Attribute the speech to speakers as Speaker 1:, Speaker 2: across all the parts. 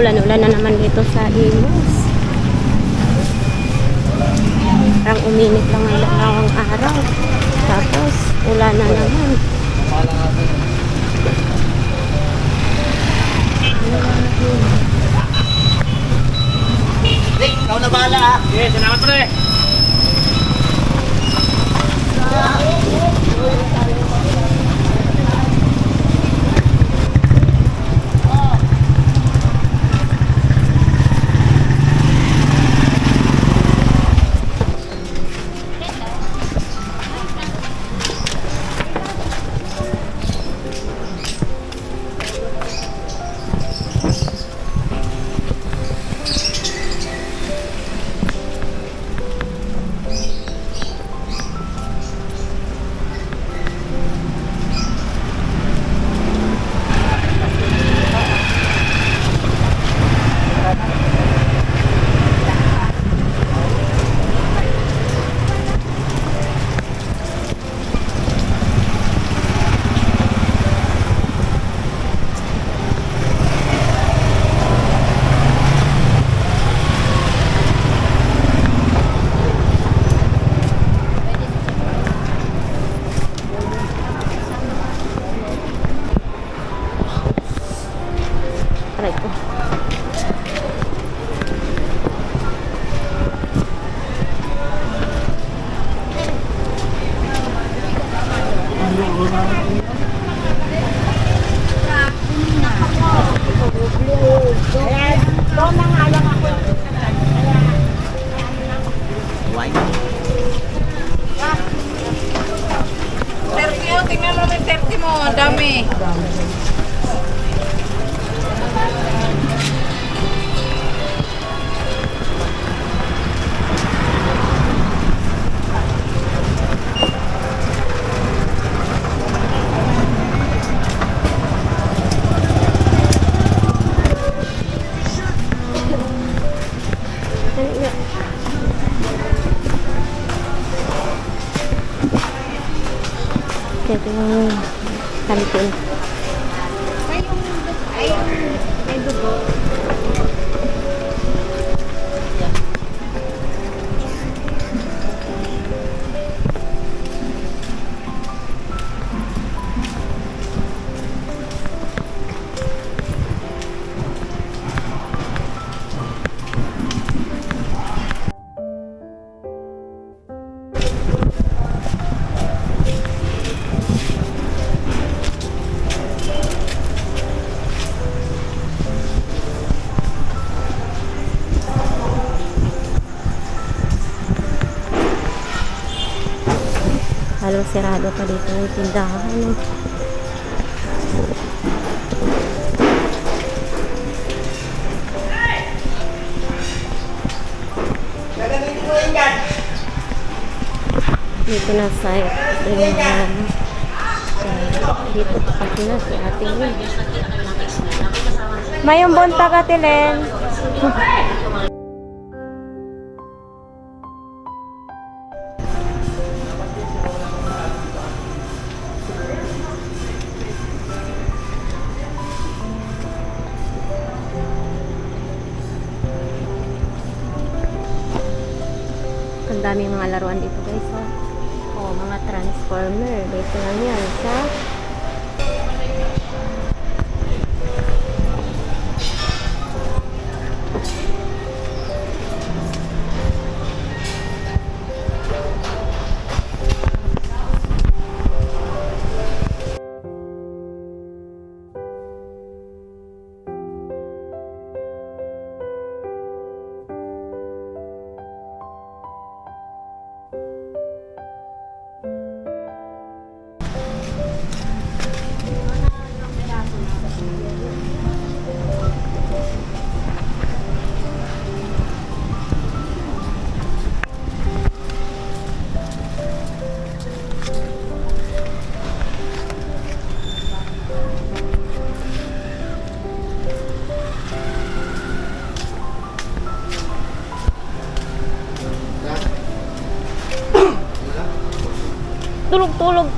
Speaker 1: ulan-ulan na naman dito sa Imus. Parang uminit lang ang araw. Tapos, ulan na naman.
Speaker 2: Rick, ikaw na bala ah.
Speaker 3: Yes, salamat pre.
Speaker 1: Sirado pa dito yung tindahan. no? Dito na sa mga dito kasi na si Ate Lynn. Mayong buntag Ate Len.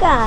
Speaker 1: ka.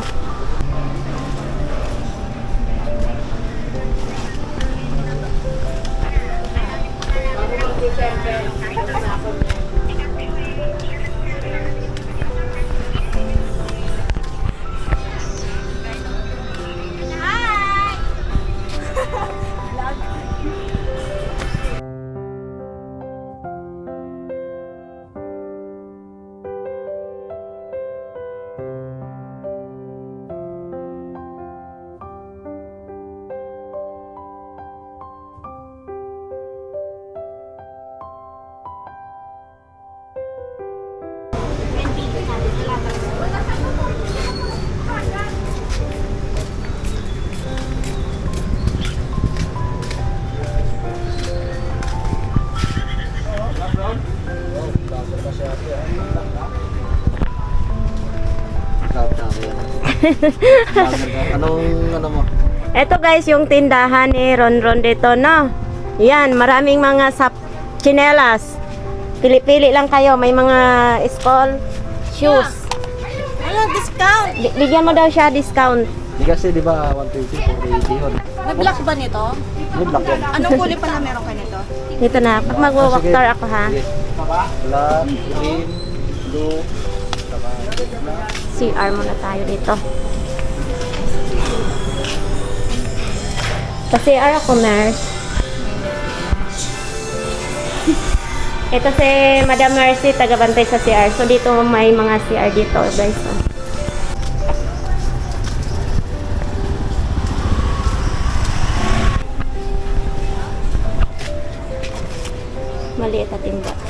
Speaker 4: Anong ano mo?
Speaker 1: Ito guys, yung tindahan ni Ron Ron dito, no? Yan, maraming mga sap chinelas. Pili-pili lang kayo, may mga school shoes.
Speaker 5: Wala discount.
Speaker 1: Bi- Bigyan mo daw siya discount.
Speaker 4: Di kasi di ba 120 480 yun.
Speaker 5: May black ba nito?
Speaker 4: May black yan.
Speaker 5: Anong kulay pala meron ka nito?
Speaker 1: Dito na, pag mag-walk
Speaker 4: Sige.
Speaker 1: tour ako ha.
Speaker 4: Sige. Black, green, blue.
Speaker 1: CR muna tayo dito. Sa CR ako, nurse. Ito si Madam Mercy, taga-bantay sa CR. So, dito may mga CR dito, guys. oh. Maliit at timba.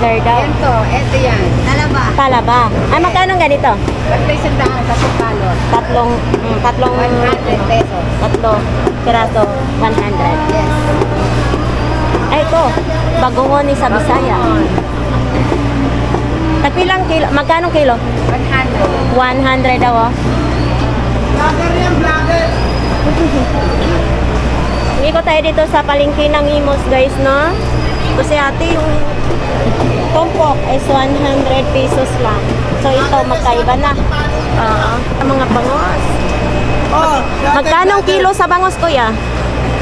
Speaker 1: Ah, oyster daw.
Speaker 5: Ito, ito yan. Talaba.
Speaker 1: Talaba. Ay, magkano ganito?
Speaker 5: Pagka isang daan sa Sipalot.
Speaker 1: Tatlong, mm, tatlong,
Speaker 5: 100 pesos.
Speaker 1: tatlo, piraso, 100.
Speaker 5: Yes.
Speaker 1: Ay, ito. Bagungon ni sa Bisaya. Tapilang kilo? Magkano kilo?
Speaker 5: 100.
Speaker 1: 100 daw, oh.
Speaker 5: Vlogger yan, vlogger.
Speaker 1: Ikot tayo dito sa palengke ng Imos, guys, no? Kasi ate, yung tumpok is 100 pesos lang. So, ito, magkaiba na. Ang mga bangos.
Speaker 6: Oh,
Speaker 1: Magkano kilo sa bangos, kuya?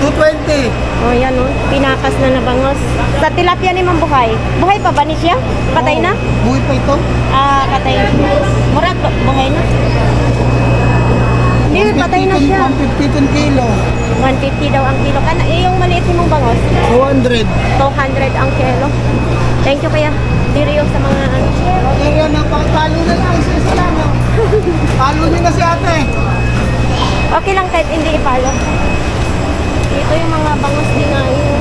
Speaker 6: 220.
Speaker 1: Oh, yan, oh. Pinakas na na bangos. Sa tilapia ni Buhay. Buhay pa ba ni siya? Patay na?
Speaker 6: Buhay pa ito?
Speaker 1: Ah, patay na. Murag, buhay na. Hindi, patay na siya.
Speaker 6: 150 ton kilo.
Speaker 1: 150 daw ang kilo. Kana, eh, yung maliit mong bangos.
Speaker 6: 200.
Speaker 1: 200 ang kilo. Thank you kaya. Diriyo sa mga ano.
Speaker 6: Okay yan, napakatalo na lang. Isa-isa lang. oh. Talo niyo na si ate.
Speaker 1: Okay lang kahit hindi ipalo. Ito yung mga bangos din nga yun.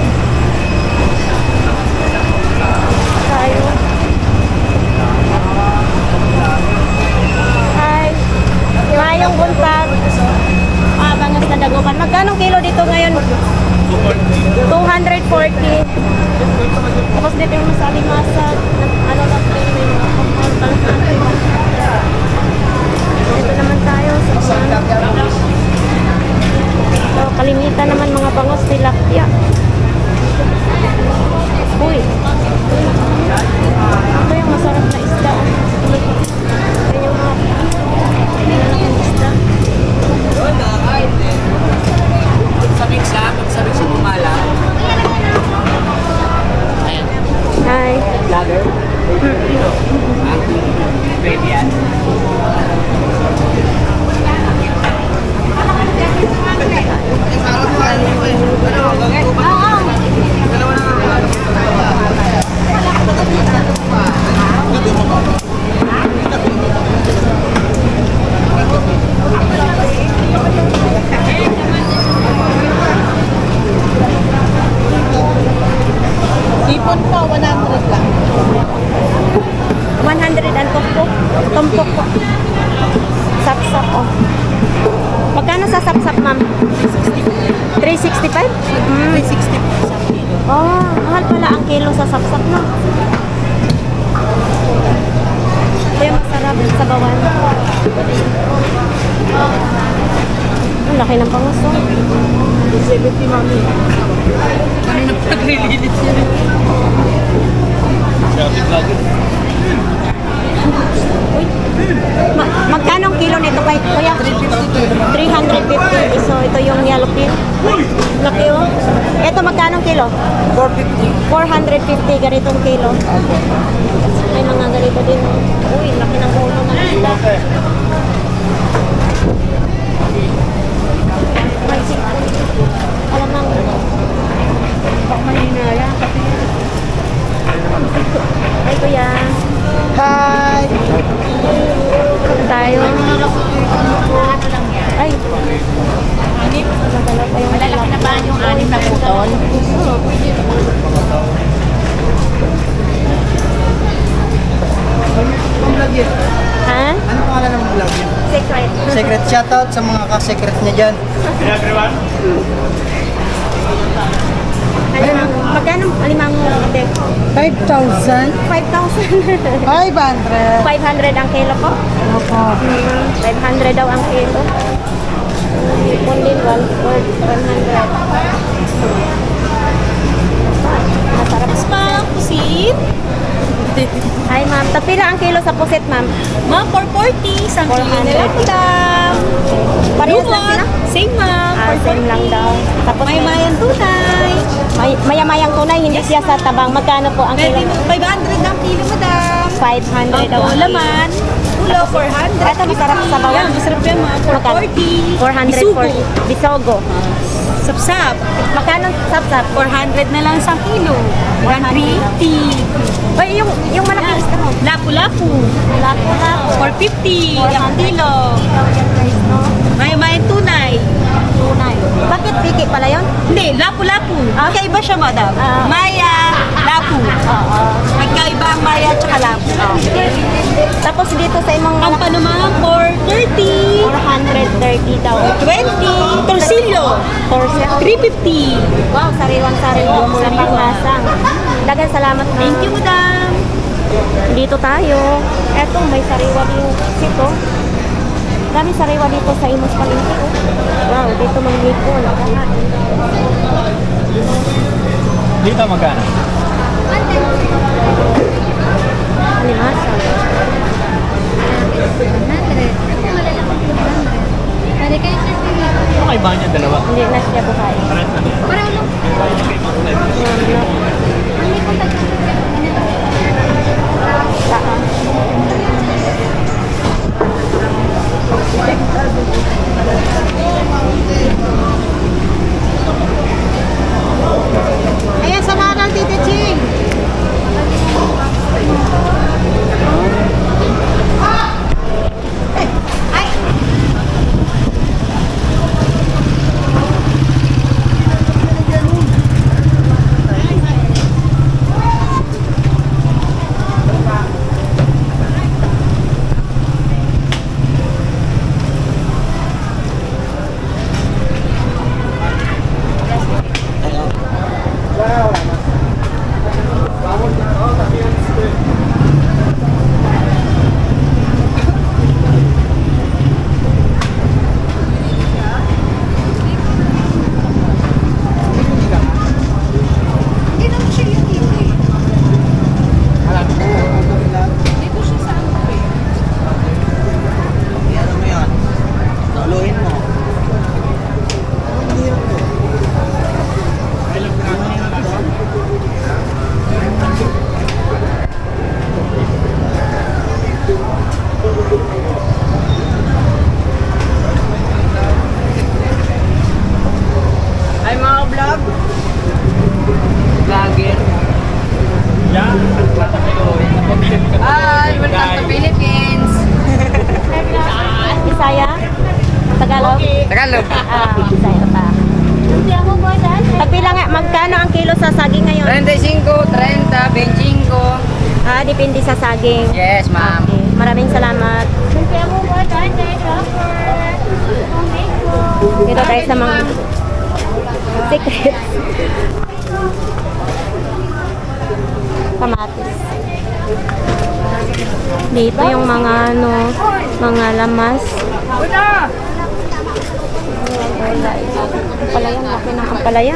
Speaker 6: 70 mami. Kanina pa naglilinis yun.
Speaker 1: Ma- magkano ang kilo nito kay kuya? 350. So, ito yung yellow pin. Laki, oh. Ito, magkano ang kilo?
Speaker 6: 450.
Speaker 1: 450 ganitong kilo. May mga ganito din. oh. Uy, laki ng ulo ng isda. Bak mahinaya. Ay, kuya.
Speaker 6: Hi!
Speaker 1: Tayo. Ay, yung
Speaker 5: Malalaki na ba yung anim na putol?
Speaker 6: Yun.
Speaker 1: Ha?
Speaker 6: Ano pangalan ng vlog yun?
Speaker 1: Secret.
Speaker 6: Secret shoutout sa mga ka-secret niya dyan.
Speaker 1: Alimang, magkano alimang ate?
Speaker 6: 5,000?
Speaker 1: 5,000.
Speaker 6: 500.
Speaker 1: 500 ang kilo po.
Speaker 6: Opo.
Speaker 1: 500 daw ang kilo. Ipon din, 1 for 100. Masarap.
Speaker 5: Pa, pusit.
Speaker 1: Hi, ma'am. Tapila ang kilo sa pusit, ma'am.
Speaker 5: Ma'am, 440. Isang kilo na lang
Speaker 1: 400.
Speaker 5: lang.
Speaker 1: Parehas lang sila?
Speaker 5: Same ma'am.
Speaker 1: Ah, same lang daw. Tapos
Speaker 5: May mayan tunay.
Speaker 1: may, maya-mayang tunay, hindi siya sa tabang. Magkano po ang kilo?
Speaker 5: mo, 500 ang kilo, madam.
Speaker 1: 500 daw ang kilo.
Speaker 5: laman. Ulo, 400.
Speaker 1: Ito, masarap sa bawang.
Speaker 5: Yan, masarap yan.
Speaker 1: Magkano?
Speaker 5: 440.
Speaker 1: 400
Speaker 5: Isugo.
Speaker 1: for bisogo.
Speaker 5: Sapsap.
Speaker 1: Magkano sap-sap?
Speaker 5: 400 na lang isang kilo. 150.
Speaker 1: Ay, yung, yung malaking isda mo.
Speaker 5: Lapu-lapu.
Speaker 1: Lapo-lapo.
Speaker 5: 450 ang
Speaker 1: 400.
Speaker 5: kilo.
Speaker 1: Ikaw yan, guys, no?
Speaker 5: May mayan tunay.
Speaker 1: Bakit piki pala yun?
Speaker 5: Hindi, lapu-lapu.
Speaker 1: Ah.
Speaker 5: Magkaiba siya, madam.
Speaker 1: Ah.
Speaker 5: Maya, lapu.
Speaker 1: Oo.
Speaker 5: Magkaiba ang maya at saka lapu.
Speaker 1: Okay. Tapos dito sa imong
Speaker 5: Ang panumang 430.
Speaker 1: 430 daw.
Speaker 5: 20. Torsilyo.
Speaker 1: Torsia.
Speaker 5: 350.
Speaker 1: Wow, sariwang-sariwa sa pangasang. Dagan salamat na.
Speaker 5: Thank you, madam.
Speaker 1: Dito tayo. Eto, may sariwa din sito. Dami sariwa dito sa Imos Palengke. oh. Wow, dito manglipon.
Speaker 4: Dito magkano?
Speaker 1: Alimasa.
Speaker 4: Ano kay niya dalawa?
Speaker 1: Hindi na siya buhay. Saan?
Speaker 5: Ayan, sama ng Tita Ching.
Speaker 2: Tagalog.
Speaker 1: Ah, Bisaya pa. Pagpila nga, magkano ang kilo sa saging ngayon?
Speaker 2: 35, 30, 25.
Speaker 1: Ah, depende sa saging.
Speaker 2: Yes, ma'am.
Speaker 1: Okay. Maraming salamat. Dito tayo sa mga secrets. Kamatis. Dito yung mga ano, mga lamas. Ampalaya, laki ng ampalaya.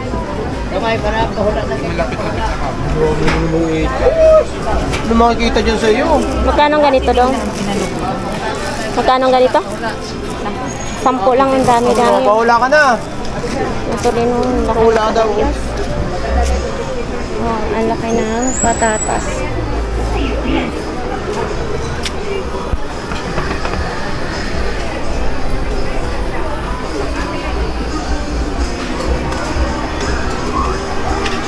Speaker 2: Kamay para wala na
Speaker 6: Ano makikita dyan sa iyo?
Speaker 1: Magkano ganito dong? Magkano ganito? Sampo lang ang dami-dami.
Speaker 6: Paula ka na.
Speaker 1: Ito rin yung laki.
Speaker 6: Paula daw.
Speaker 1: Oh, ang laki ng patatas.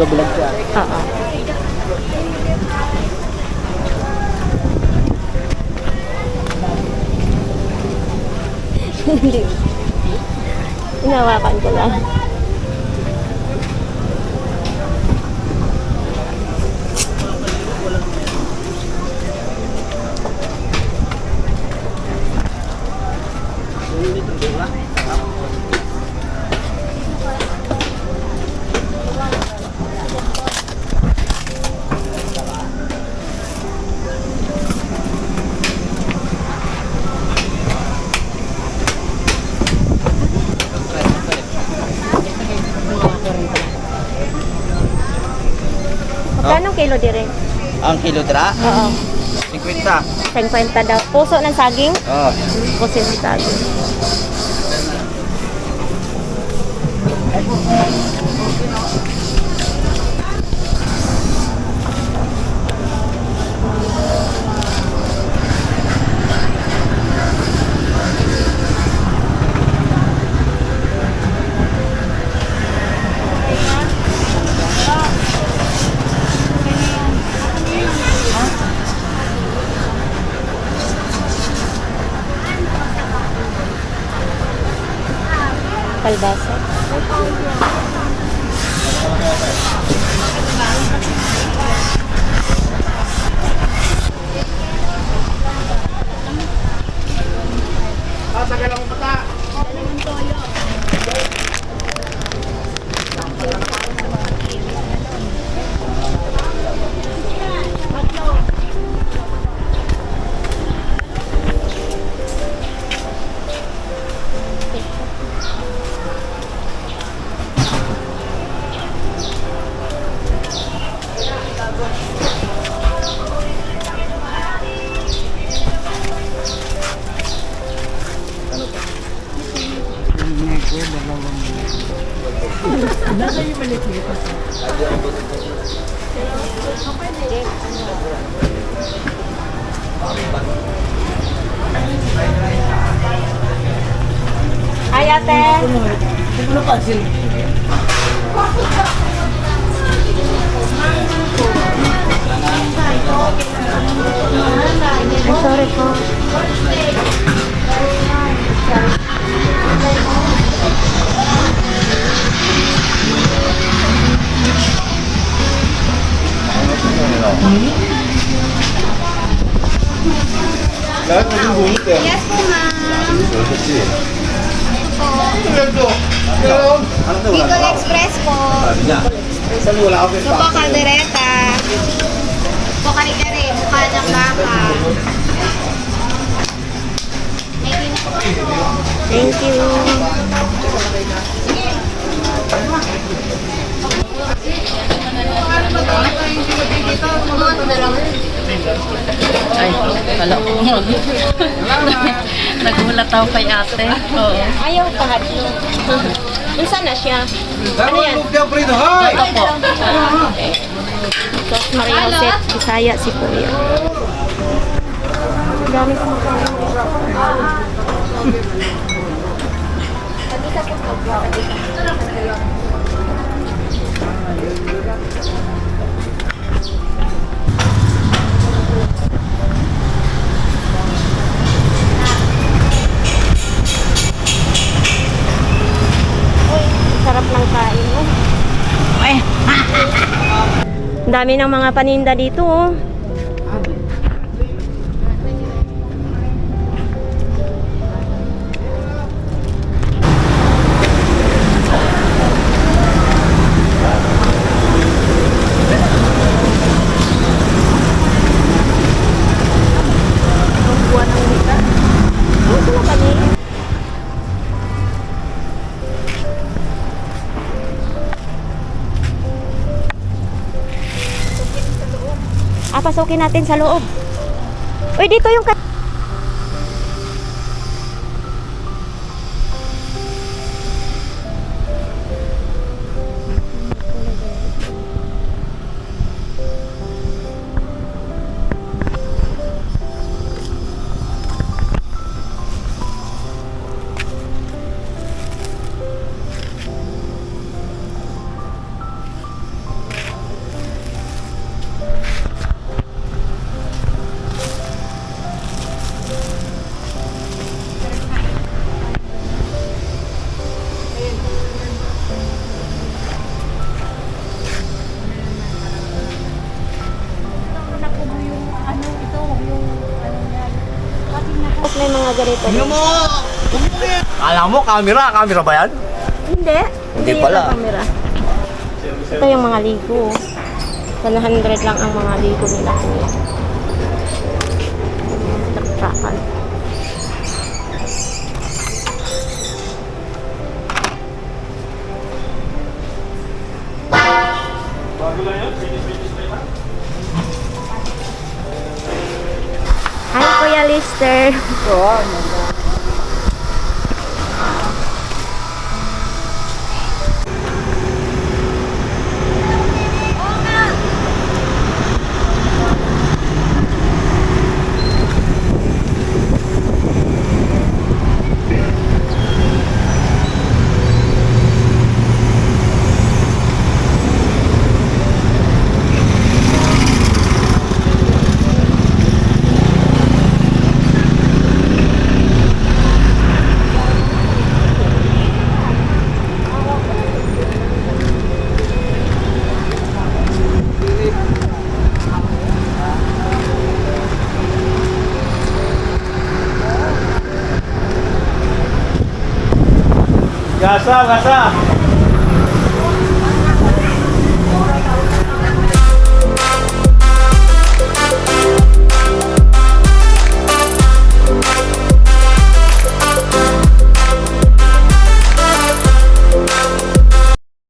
Speaker 6: Gabalag siya.
Speaker 1: Oo. Inawakan ko lang. Kilo
Speaker 2: dra?
Speaker 1: Oo.
Speaker 2: 50.
Speaker 1: 50 daw. Puso ng saging?
Speaker 2: Oh.
Speaker 1: Puso ng saging.
Speaker 6: Lahat ng bunot eh.
Speaker 5: Yes po, ma'am.
Speaker 6: Bunot eh.
Speaker 3: Bicol Express po. Sopa Caldereta. Po kare-kare, mukha ng baka.
Speaker 1: Thank you.
Speaker 7: Ay, kala ko. Nagulat ako kay ate. Oo.
Speaker 1: Ayaw pa hadlo. Unsa na siya? Ano yan?
Speaker 7: Ito po.
Speaker 1: Sos Maria Jose, Bisaya si Kuya. Dami ko Uy, sarap ng kain mo. Ang dami ng mga paninda dito, oh. Ah, pasukin natin sa loob. Uy, dito yung... Tapos may mga ganito. din.
Speaker 2: Alam mo, camera, camera ba yan?
Speaker 1: Hindi.
Speaker 2: Hindi pala.
Speaker 1: camera. Ito yung mga ligo. 100 lang ang mga ligo nila. Taktakan. Kuya
Speaker 8: Gasa, gasa!